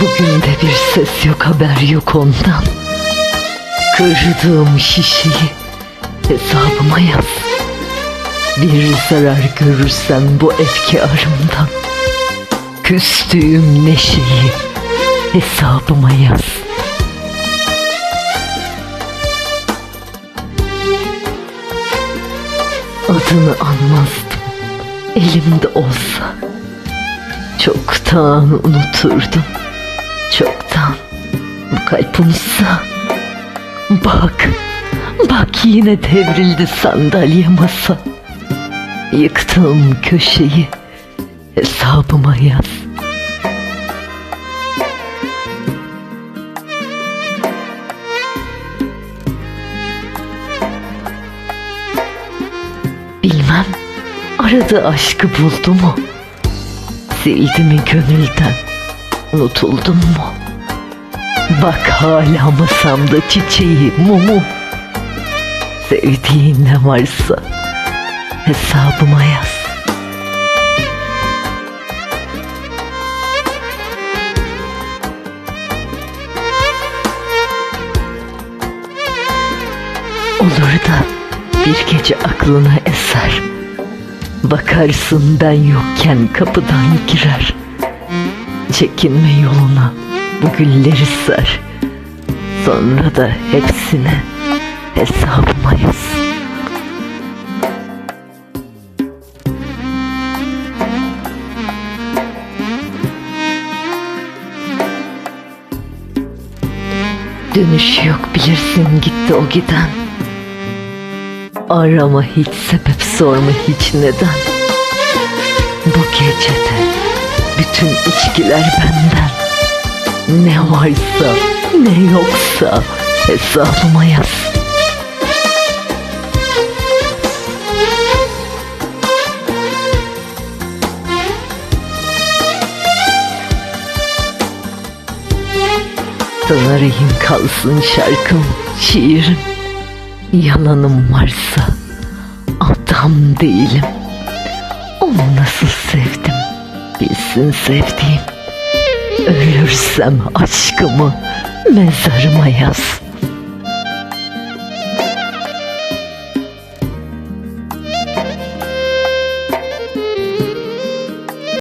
Bugün de bir ses yok haber yok ondan. Kırdığım şişeyi hesabıma yaz. Bir zarar görürsem bu efkarımdan Küstüğüm neşeyi hesabıma yaz. Adını anmazdım elimde olsa. Çoktan unuturdum Çoktan. Bu kalp unutsa Bak. Bak yine devrildi sandalye masa. Yıktığım köşeyi. Hesabıma yaz. Bilmem. Aradığı aşkı buldu mu? Sildi mi gönülden? Unutuldum mu? Bak hala masamda çiçeği, mumu. Sevdiğin ne varsa hesabıma yaz. Olur da bir gece aklına eser. Bakarsın ben yokken kapıdan girer. Çekinme yoluna bu gülleri ser. Sonra da hepsine hesabıma yaz. Dönüş yok bilirsin gitti o giden. Arama hiç sebep sorma hiç neden. Bu gecede bütün içkiler benden. Ne varsa ne yoksa hesabıma yaz. Rehin kalsın şarkım, şiirim. Yalanım varsa adam değilim. Onu nasıl bilsin sevdiğim. Ölürsem aşkımı mezarıma yaz.